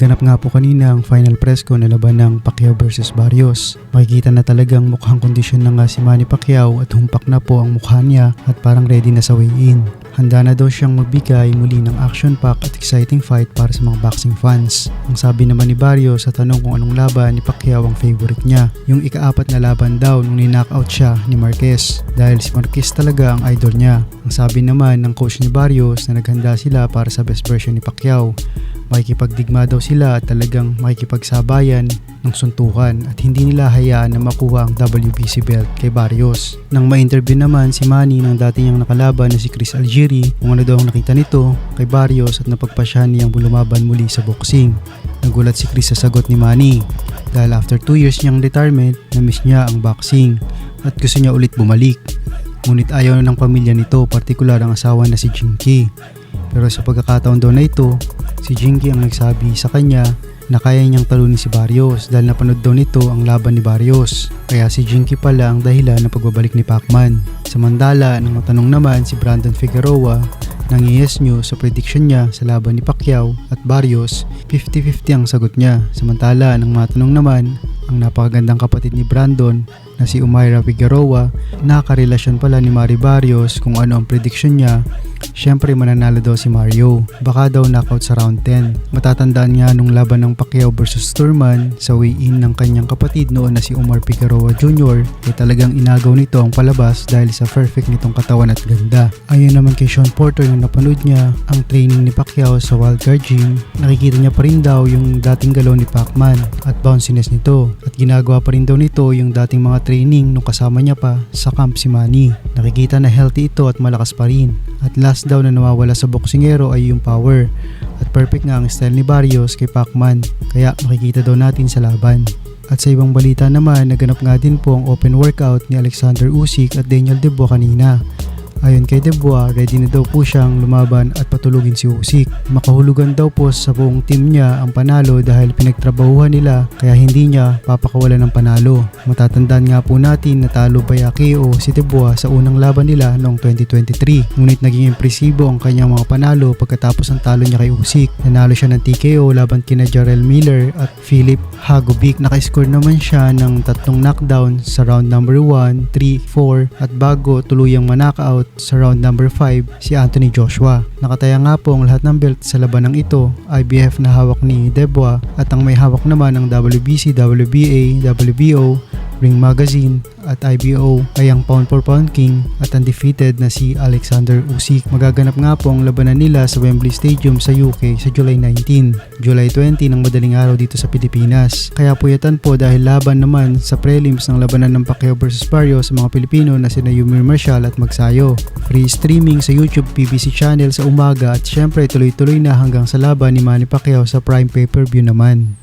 Naganap nga po kanina ang final press ko na laban ng Pacquiao versus Barrios. Makikita na talagang mukhang kondisyon na nga si Manny Pacquiao at humpak na po ang mukha niya at parang ready na sa weigh-in. Handa na daw siyang magbigay muli ng action-packed at exciting fight para sa mga boxing fans. Ang sabi naman ni Barrios sa tanong kung anong laban ni Pacquiao ang favorite niya, yung ikaapat na laban daw nung ni-knockout siya ni Marquez dahil si Marquez talaga ang idol niya. Ang sabi naman ng coach ni Barrios na naghanda sila para sa best version ni Pacquiao makikipagdigma daw sila at talagang makikipagsabayan ng suntukan at hindi nila hayaan na makuha ang WBC belt kay Barrios. Nang ma-interview naman si Manny ng dati niyang nakalaban na si Chris Algieri kung ano daw ang nakita nito kay Barrios at napagpasyahan niyang lumaban muli sa boxing. Nagulat si Chris sa sagot ni Manny dahil after 2 years niyang retirement, na-miss niya ang boxing at gusto niya ulit bumalik. Ngunit ayaw ng pamilya nito, partikular ang asawa na si Jinky. Pero sa pagkakataon daw na ito, si Jinky ang nagsabi sa kanya na kaya niyang talunin si Barrios dahil napanood daw nito ang laban ni Barrios. Kaya si Jinky pala ang dahilan ng pagbabalik ni Pacman. Samantala, nang matanong naman si Brandon Figueroa ng ES News sa prediction niya sa laban ni Pacquiao at Barrios, 50-50 ang sagot niya. Samantala, nang matanong naman ang napakagandang kapatid ni Brandon na si Umayra Figueroa, nakakarelasyon pala ni Mari Barrios kung ano ang prediction niya Siyempre mananalo daw si Mario. Baka daw knockout sa round 10. Matatandaan nga nung laban ng Pacquiao versus Thurman sa weigh-in ng kanyang kapatid noon na si Omar Figueroa Jr. ay talagang inagaw nito ang palabas dahil sa perfect nitong katawan at ganda. Ayon naman kay Sean Porter nung napanood niya ang training ni Pacquiao sa Wildcard Gym, nakikita niya pa rin daw yung dating galaw ni Pacman at bounciness nito. At ginagawa pa rin daw nito yung dating mga training nung kasama niya pa sa camp si Manny. Nakikita na healthy ito at malakas pa rin. At last daw na nawawala sa boksingero ay yung power. At perfect nga ang style ni Barrios kay Pacman, kaya makikita daw natin sa laban. At sa ibang balita naman, naganap nga din po ang open workout ni Alexander Usyk at Daniel Debo kanina. Ayon kay Debois, ready na daw po siyang lumaban at patulugin si Usyk. Makahulugan daw po sa buong team niya ang panalo dahil pinagtrabahuhan nila kaya hindi niya papakawalan ng panalo. Matatandaan nga po natin na talo by KO si Debois sa unang laban nila noong 2023. Ngunit naging impresibo ang kanyang mga panalo pagkatapos ng talo niya kay Usyk. Nanalo siya ng TKO laban kina Jarrell Miller at Philip Hagovic. Nakascore naman siya ng tatlong knockdown sa round number 1, 3, 4 at bago tuluyang manakaut sa round number 5 si Anthony Joshua. Nakataya nga po ang lahat ng belt sa labanang ito, IBF na hawak ni Debois at ang may hawak naman ng WBC, WBA, WBO, Ring Magazine at IBO ay ang pound for pound king at undefeated na si Alexander Usyk. Magaganap nga po ang labanan nila sa Wembley Stadium sa UK sa July 19, July 20 ng madaling araw dito sa Pilipinas. Kaya puyatan po dahil laban naman sa prelims ng labanan ng Pacquiao vs Barrios sa mga Pilipino na sina Yumir Marshall at Magsayo. Free streaming sa YouTube PBC channel sa umaga at syempre tuloy-tuloy na hanggang sa laban ni Manny Pacquiao sa Prime Pay-Per-View naman.